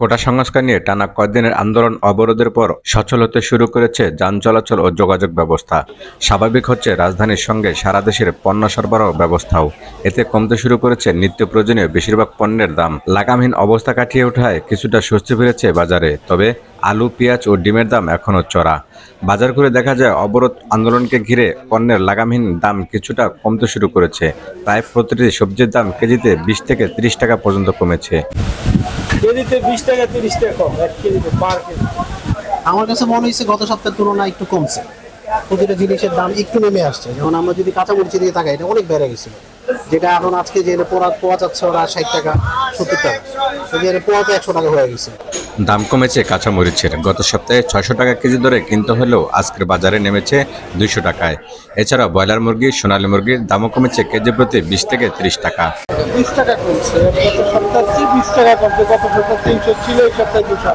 কোটা সংস্কার নিয়ে টানা কয়েকদিনের আন্দোলন অবরোধের পর সচল হতে শুরু করেছে যান চলাচল ও যোগাযোগ ব্যবস্থা। স্বাভাবিক হচ্ছে রাজধানীর সঙ্গে সারা দেশের পণ্য সরবরাহ ব্যবস্থাও। এতে কমতে শুরু করেছে নিত্য প্রয়োজনীয় বেশিরভাগ পণ্যের দাম। লাগামহীন অবস্থা কাটিয়ে ওঠায় কিছুটা স্বস্তি ফিরেছে বাজারে। তবে আলু, পেঁয়াজ ও ডিমের দাম এখনও চড়া। বাজার করে দেখা যায় অবরোধ আন্দোলনকে ঘিরে পণ্যের লাগামহীন দাম কিছুটা কমতে শুরু করেছে। প্রায় প্রতিটি সবজির দাম কেজিতে বিশ থেকে ত্রিশ টাকা পর্যন্ত কমেছে। কেজিতে বিশ টাকা, তিরিশ টাকা কম, এক কেজিতে পার কেজি। আমার কাছে মনে হয়েছে গত সপ্তাহের তুলনায় একটু কমছে। প্রতিটা জিনিসের দাম একটু নেমে আসছে। যেমন আমরা যদি কাঁচামরিচের দিয়ে তাকাই, এটা অনেক বেড়ে গেছিল। যেটা এখন আজকে যে পোড়া পোয়া যাচ্ছে ওরা ষাট টাকা সত্তর টাকা। তো যে পোয়া তো একশো টাকা হয়ে গেছে। দাম কমেছে কাঁচামরিচের। গত সপ্তাহে ছয়শো টাকা কেজি দরে কিনতে হলেও আজকের বাজারে নেমেছে দুইশো টাকায়। এছাড়া ব্রয়লার মুরগি সোনালী মুরগির দামও কমেছে কেজি প্রতি বিশ থেকে ত্রিশ টাকা। বিশ টাকা কমছে। গত সপ্তাহ বিশ টাকা কমছে গত সপ্তাহ তিনশো ছিল এই সপ্তাহে দুশো।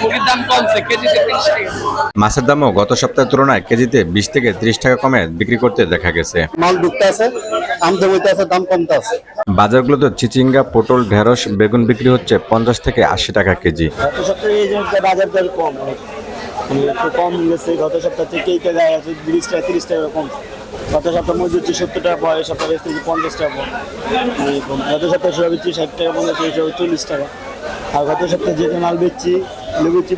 মুরগির দাম কমছে কেজিতে তিরিশ টাকা। মাছের দামও গত সপ্তাহের তুলনায় কেজিতে বিশ থেকে ত্রিশ টাকা কমে বিক্রি করতে দেখা গেছে। মাল ঢুকতে আছে। আমদাম হইতে আছে দাম কমতে আছে। বাজারগুলোতে চিচিঙ্গা পটল ঢেঁড়স বেগুন বিক্রি হচ্ছে পঞ্চাশ থেকে আশি টাকা কেজি। গত সপ্তাহে এই জিনিসটা বাজার দর কম অনেক মানে একটু কম গেছে গত সপ্তাহ থেকে এই টাকা আছে তিরিশ টাকা তিরিশ টাকা কম। গত সপ্তাহ মজুর হচ্ছে সত্তর টাকা পরে এই সপ্তাহে বেচতেছি পঞ্চাশ টাকা মানে কম। গত সপ্তাহে সব বেচছি ষাট টাকা পঞ্চাশ টাকা সব চল্লিশ টাকা। আর গত সপ্তাহে যেটা মাল বেচছি বেচছি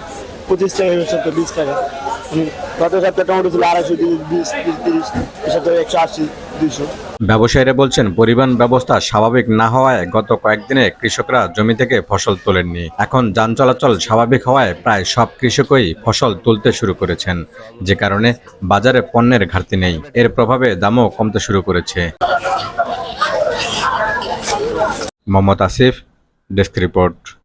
পঁচিশ টাকা এই সপ্তাহে বিশ টাকা। ব্যবসায়ীরা বলছেন, পরিবহন ব্যবস্থা স্বাভাবিক না হওয়ায় গত কয়েকদিনে কৃষকরা জমি থেকে ফসল তোলেননি। এখন যান চলাচল স্বাভাবিক হওয়ায় প্রায় সব কৃষকই ফসল তুলতে শুরু করেছেন। যে কারণে বাজারে পণ্যের ঘাটতি নেই। এর প্রভাবে দামও কমতে শুরু করেছে। Mohammad Asif, desk report.